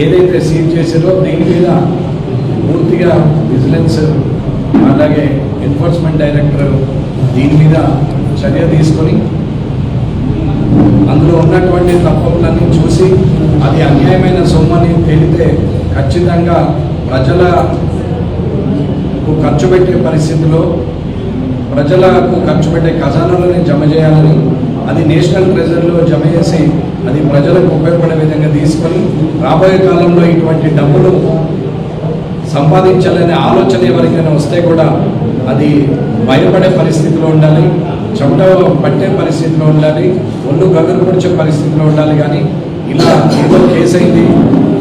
ఏదైతే సీజ్ చేశారో దీని మీద పూర్తిగా విజిలెన్స్ అలాగే ఎన్ఫోర్స్మెంట్ డైరెక్టర్ దీని మీద చర్య తీసుకొని అందులో ఉన్నటువంటి తప్పులన్నీ చూసి అది అన్యాయమైన సొమ్మని తేలితే ఖచ్చితంగా ప్రజలకు ఖర్చు పెట్టే పరిస్థితిలో ప్రజలకు ఖర్చు పెట్టే ఖజానాలని జమ చేయాలని అది నేషనల్ ట్రెజరీలో జమ చేసి అది ప్రజలకు ఉపయోగపడే విధంగా తీసుకొని రాబోయే కాలంలో ఇటువంటి డబ్బులు సంపాదించాలనే ఆలోచన ఎవరికైనా వస్తే కూడా అది భయపడే పరిస్థితిలో ఉండాలి చెమట పట్టే పరిస్థితిలో ఉండాలి ఒళ్ళు గగురు పొడిచే పరిస్థితిలో ఉండాలి. కానీ ఇలా ఏదో కేసు అయింది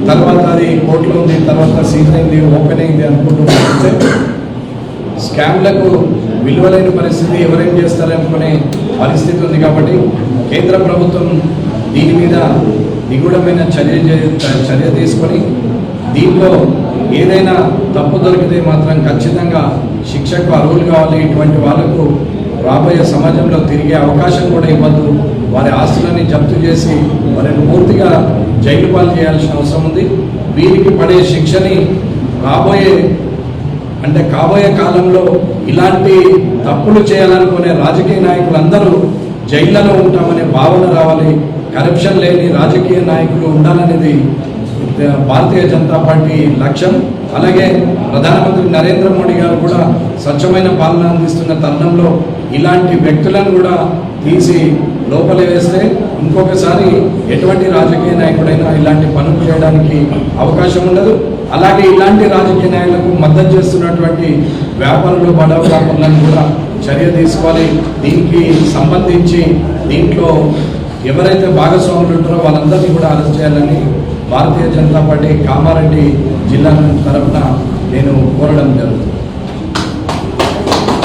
తర్వాత అది కోర్టులో ఉంది తర్వాత సీజ్ అయింది ఓపెన్ అయింది అనుకుంటూ స్కామ్లకు విలువలేని పరిస్థితి ఎవరేం చేస్తారనుకునే పరిస్థితి ఉంది కాబట్టి కేంద్ర ప్రభుత్వం దీని మీద నిగూఢమైన చర్య చర్య తీసుకొని దీంట్లో ఏదైనా తప్పు దొరికితే మాత్రం ఖచ్చితంగా శిక్షకు అర్హులు కావాలి. ఇటువంటి వాళ్ళకు రాబోయే సమాజంలో తిరిగే అవకాశం కూడా ఇవ్వద్దు. వారి ఆస్తులని జప్తు చేసి వారిని పూర్తిగా జైలు పాలు చేయాల్సిన అవసరం ఉంది. వీరికి పడే శిక్షని రాబోయే అంటే కాబోయే కాలంలో ఇలాంటి తప్పులు చేయాలనుకునే రాజకీయ నాయకులందరూ జైళ్ళలో ఉంటామనే భావన రావాలి. కరప్షన్ లేని రాజకీయ నాయకులు ఉండాలనేది భారతీయ జనతా పార్టీ లక్ష్యం. అలాగే ప్రధానమంత్రి నరేంద్ర మోడీ గారు కూడా స్వచ్ఛమైన పాలన అందిస్తున్న తరుణంలో ఇలాంటి వ్యక్తులను కూడా తీసి లోపల వేస్తే ఇంకొకసారి ఎటువంటి రాజకీయ నాయకుడైనా ఇలాంటి పనులు చేయడానికి అవకాశం ఉండదు. అలాగే ఇలాంటి రాజకీయ నాయకులకు మద్దతు చేస్తున్నటువంటి వ్యాపారులు బడా వ్యాపారులను కూడా చర్య తీసుకోవాలి. దీనికి సంబంధించి దీంట్లో ఎవరైతే భాగస్వాములు ఉంటారో వాళ్ళందరినీ కూడా అరెస్ట్ చేయాలని భారతీయ జనతా పార్టీ కామారెడ్డి జిల్లా తరఫున నేను కోరడం జరుగుతుంది.